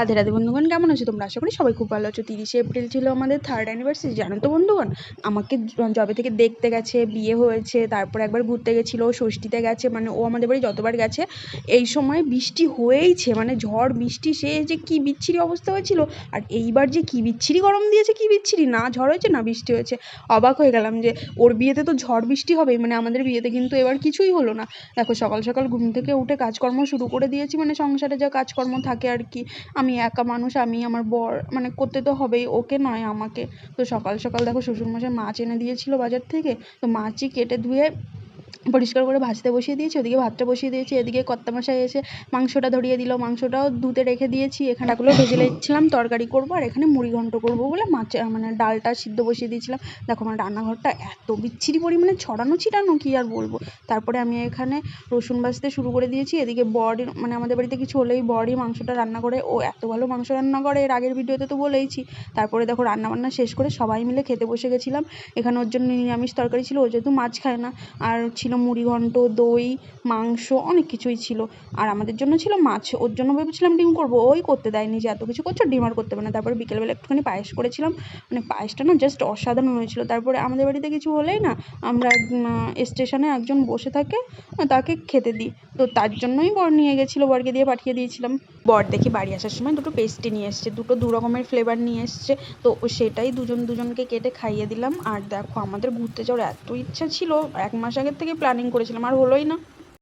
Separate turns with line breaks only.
রাধে রাধে বন্ধুগণ, কেমন আছো তোমরা? আশা করি সবাই খুব ভালো আছো। তিরিশে এপ্রিল ছিল আমাদের থার্ড অ্যানিভার্সারি জানো তো বন্ধুগণ? আমাকে যবে থেকে দেখতে গেছে, বিয়ে হয়েছে, তারপর একবার ঘুরতে গেছিল, ষষ্ঠীতে গেছে মানে ও আমাদের বাড়ি যতবার গেছে, এই সময় বৃষ্টি হয়েইছে মানে ঝড়, বৃষ্টি, সে যে কি বিচ্ছিরি অবস্থা হয়েছিল, আর এইবার যে কি বিচ্ছিরি গরম দিয়েছে, কি বিচ্ছিরি, না ঝড় হয়েছে, না বৃষ্টি হয়েছে। অবাক হয়ে গেলাম যে ওর বিয়েতে তো ঝড়, বৃষ্টি হবেই মানে আমাদের বিয়েতে কিন্তু এবার কিছুই হলো না। দেখো সকাল সকাল ঘুম থেকে উঠে কাজকর্ম শুরু করে দিয়েছি মানে সংসারে যা কাজকর্ম থাকে আর কি, আমি একা মানুষ, আমি আমার বর মানে করতে তো হবেই, ওকে নয় আমাকে। তো সকাল সকাল দেখো শ্বশুরমশাই মাছ এনে দিয়েছিলো বাজার থেকে, তো মাছই কেটে ধুয়ে পরিষ্কার করে ভাজতে বসিয়ে দিয়েছি, ওদিকে ভাতটা বসিয়ে দিয়েছি, এদিকে কর্তামশাই এসে মাংসটা ধরিয়ে দিল মাংসটাও ধুতে রেখে দিয়েছি এখানে এগুলো ভেজে নিচ্ছিলাম তরকারি করব আর এখানে মুড়ি ঘন্ট করব বলে মাছ মানে ডালটা সিদ্ধ বসিয়ে দিয়েছিলাম। দেখো আমার রান্নাঘরটা এত বিচ্ছিরি পরিমাণে ছড়ানো ছিটানো কি আর বলব? তারপরে আমি এখানে রসুন বাছতে শুরু করে দিয়েছি, এদিকে বড়ি মানে আমাদের বাড়িতে কিছু হলেই বড়ি মাংসটা রান্না করে, ও এত ভালো মাংস রান্না করে, এর আগের ভিডিওতে তো বলেইছি। তারপরে দেখো রান্না বান্না শেষ করে সবাই মিলে খেতে বসে গেছিলাম, এখানে ওর জন্য নিরামিষ তরকারি ছিল, ও যেহেতু মাছ খায় না, আর ছিল মুড়ি ঘন্ট, দই, মাংস, অনেক কিছুই ছিল। আর আমাদের জন্য ছিল মাছ। ওর জন্য ভেবেছিলাম ডিম করব। ওই করতে দেয়নি যে এত কিছু করছ, ডিম আর করতে হবে না। তারপরে বিকেলবেলা একটুখানি পায়েস করেছিলাম। মানে পায়েসটা না জাস্ট অসাধারণ হয়েছিল। তারপরে আমাদের বাড়িতে কিছু হলেই না, আমরা স্টেশনে একজন বসে থাকে, তাকে খেতে দিই। তো তার জন্যই বর নিয়ে গেছিল, বরকে দিয়ে পাঠিয়ে দিয়েছিলাম। বর দেখি বাড়ি আসার সময় দুটো পেস্ট্রি নিয়ে এসছে, দুটো দু রকমের ফ্লেভার নিয়ে এসছে। তো সেটাই দুজন দুজনকে কেটে খাইয়ে দিলাম। আর দেখো, আমাদের ঘুরতে যাওয়ার এত ইচ্ছা ছিল। এক মাস আগের থেকে প্ল্যানিং করেছিলাম আর হলোই না।